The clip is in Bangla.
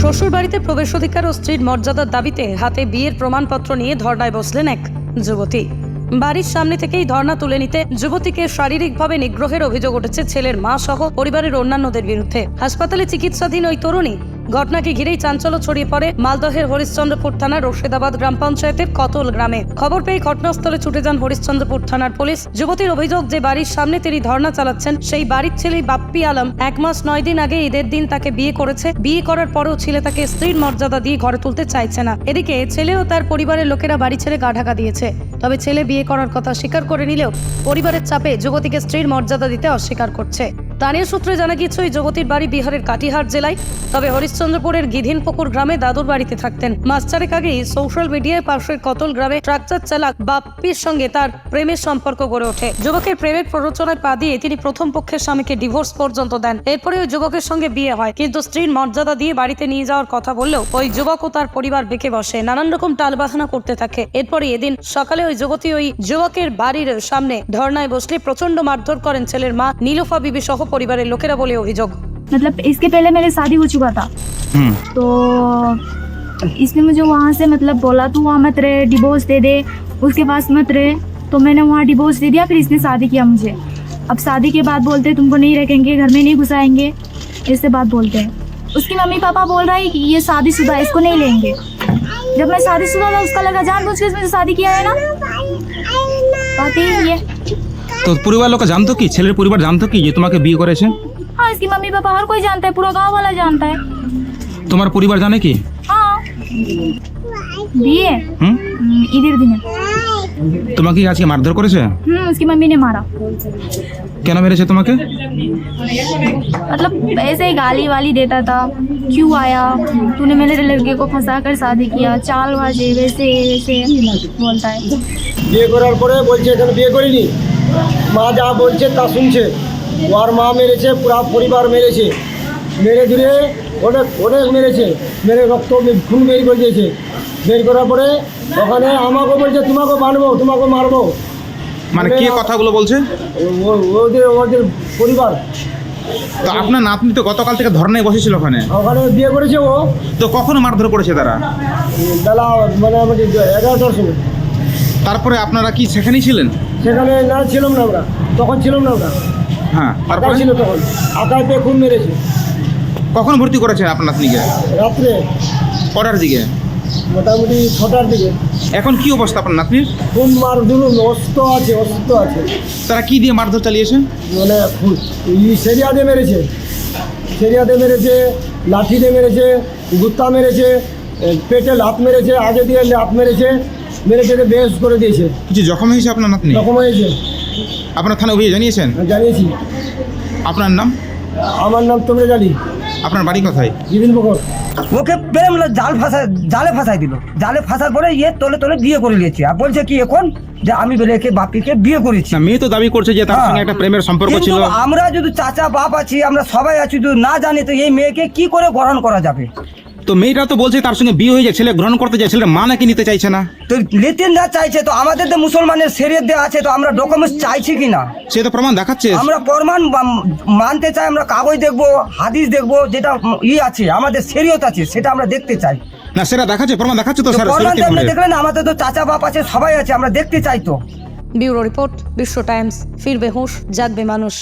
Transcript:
শ্বশুর বাড়িতে প্রবেশ অধিকার ও স্ত্রীর মর্যাদার দাবিতে হাতে বিয়ের প্রমাণপত্র নিয়ে ধর্নায় বসলেন এক যুবতী। বাড়ির সামনে থেকেই ধর্ণা তুলে নিতে যুবতীকে শারীরিকভাবে নিগ্রহের অভিযোগ উঠেছে ছেলের মা সহ পরিবারের অন্যান্যদের বিরুদ্ধে। হাসপাতালে চিকিৎসাধীন ওই তরুণী ঘটনাকে ঘিরেই চাঞ্চল্য ছড়িয়ে পড়ে মালদহের হরিশ্চন্দ্রপুর থানার রশিদাবাদ গ্রাম পঞ্চায়েতের কতল গ্রামে। খবর পেয়ে ঘটনাস্থলে ছুটে যান হরিশ্চন্দ্রপুর থানার পুলিশ। যুবতীর অভিযোগ যে বাড়ির সামনে তিনি ধর্ণা চালাচ্ছেন, সেই বাড়ির ছেলে বাপ্পি আলম এক মাস নয় দিন আগে ঈদের দিন তাকে বিয়ে করেছে। বিয়ে করার পরেও ছেলে তাকে স্ত্রীর মর্যাদা দিয়ে ঘরে তুলতে চাইছে না। এদিকে ছেলে ও তার পরিবারের লোকেরা বাড়ি ছেড়ে গা ঢাকা দিয়েছে। তবে ছেলে বিয়ে করার কথা স্বীকার করে নিলেও পরিবারের চাপে যুবতীকে স্ত্রীর মর্যাদা দিতে অস্বীকার করছে। স্থানীয় সূত্রে জানা গিয়েছে, ওই যুবতীর বাড়ি বিহারের কাটিহার জেলায়। তবে হরিশ্চন্দ্রপুরের গিধিনপুকুর গ্রামে দাদুর বাড়িতে থাকতেন। মাস চারেক আগেই সোশ্যাল মিডিয়ায় পাশের কতল গ্রামে ট্রাক্টর চালক বাপ্পির সঙ্গে তার প্রেমের সম্পর্ক গড়ে ওঠে। যুবকের প্রেমের প্ররোচনায় পা দিয়ে তিনি প্রথম পক্ষের স্বামীকে ডিভোর্স পর্যন্ত দেন। এরপরে ওই যুবকের সঙ্গে বিয়ে হয়, কিন্তু স্ত্রীর মর্যাদা দিয়ে বাড়িতে নিয়ে যাওয়ার কথা বললেও ওই যুবক ও তার পরিবার বেঁকে বসে, নানান রকম টালবাহানা করতে থাকে। এরপরে এদিন সকালে ওই যুবতী ওই যুবকের বাড়ির সামনে ধর্নায় বসলে প্রচণ্ড মারধর করেন ছেলের মা নীলোফা বিবি সহ পরিবারের লোকেরা বলে অভিযোগ मतलब इसके पहले मेरी शादी हो चुका था हम्म तो इसने मुझे वहाँ से मतलब बोला तू वहाँ मत रहे डिवोर्स दे दे उसके पास मत रहे तो मैंने वहाँ डिवोर्स दे दिया फिर इसने शादी किया मुझे अब शादी के बाद बोलते तुमको नहीं रखेंगे घर में नहीं घुसाएंगे ऐसे बात बोलते हैं उसकी मम्मी पापा बोल रहा है कि ये शादीशुदा है इसको नहीं लेंगे जब मैं शादीशुदा था उसका लगा जान बुझ के इसमें शादी किया है ना बाकी ये তো পরিবার লোক জানতো কি ছেলের পরিবার জানতো কি যে তোমাকে বিয়ে করেছে हाँ इसकी मम्मी पापा हर कोई जानता है पूरा गांव वाला जानता है তোমার পরিবার জানে কি हाँ दिए হুম ঈদের দিনে তোমাকে কি আজকে মারধর করেছে हम्म उसकी मम्मी ने मारा কেন মেরেছে তোমাকে मतलब ऐसे ही गाली वाली देता था क्यों आया तूने मेरे लड़के को फंसा कर शादी किया चाल बाजे वैसे वैसे बोलता है বিয়ে করার পরে বলছে এখানে বিয়ে করিনি মা যা বলছে তা শুনছে। ওর মা মেরেছে পুরা পরিবার মেরেছে। মেরে ধরে অনেক অনেক মেরেছে। মেরে রক্ত খুন বের করে দিয়েছে। বের করার পরে ওখানে আমাকে বলছে তোমাকে মারবো তোমাকে মারবো। মানে কে কথাগুলো বলছে? ওদের ওদের পরিবার। তো আপনার নাতনি তো গতকাল থেকে ধর্নায় বসেছিল ওখানে। ওখানে বিয়ে করেছে ও। তো কখনো মারধর করেছে তারা? বেলা মানে আমাদের এগারোটার সময়। তারপরে আপনারা কি সেখানেই ছিলেন? সেখানে না ছিলাম না আমরা। তখন ছিলাম না আমরা। হ্যাঁ আকাশ তারপরে? ছিল তখন। আকাশ পেয়ে খুন মেরেছে। কখন ভর্তি করেছেন আপনার নাতনিকে? রাত্রে। কটার দিকে? মোটামুটি ছটার দিকে। এখন কি অবস্থা আপনার নাতনির? খুন মার দিলুন অস্ত আছে অস্ত আছে। তারা কি দিয়ে মারধর চালিয়েছে? মানে সেরিয়া দিয়ে মেরেছে। সেরিয়া দিয়ে মেরেছে লাঠি দিয়ে মেরেছে গুত্তা মেরেছে পেটে লাত মেরেছে আগে দিয়ে লাত মেরেছে। মেরেছে দিয়ে বেশ করে দিয়েছে। কিছু জখম হয়েছে আপনার নাতনি? রকম হয়েছে। আপনার থানা অভিযোগ জানিয়েছেন? জানিয়েছি। আপনার নাম? আমার নাম তোমরা জানি। আপনার বাড়ি কোথায়? বিপিন বকর। ওকে প্রেম জাল ফাঁসা জালে ফাঁসাই দিল। জালে ফাঁসার পরে ইয়ে তলে তলে বিয়ে করে নিয়েছে। আর বলছে কি এখন? যে আমি বেলেকে বাপিকে বিয়ে করেছি। না মেয়ে তো দাবি করছে যে তার হ্যাঁ। সঙ্গে একটা প্রেমের সম্পর্ক ছিল। আমরা যদি চাচা বাপ আছি আমরা সবাই আছি যদি না জানি তো এই মেয়েকে কি করে গ্রহণ করা যাবে? তো মেয়েরা তো বলছে তার সঙ্গে বিয়ে হয়ে যায় ছেলে গ্রহণ করতে যায় ছেলের মা নাকি নিতে চাইছে না। তো লেতেন না চাইছে তো আমাদের তো মুসলমানের শরীর দেওয়া আছে তো আমরা ডকুমেন্টস চাইছি কি না সে তো প্রমাণ দেখাচ্ছে। আমরা প্রমাণ মানতে চাই আমরা কাগজ দেখব হাদিস দেখব যেটা ই আছে আমাদের শরীয়ত আছে সেটা আমরা দেখতে চাই। না সেটা দেখাচ্ছে প্রমাণ দেখাচ্ছে তো স্যার প্রমাণ আপনি দেখলেন আমাদের তো চাচা বাপ আছে সবাই আছে আমরা দেখতে চাই তো। ব্যুরো রিপোর্ট বিশ্ব টাইমস ফিরবে হুঁশ জাগবে মানুষ।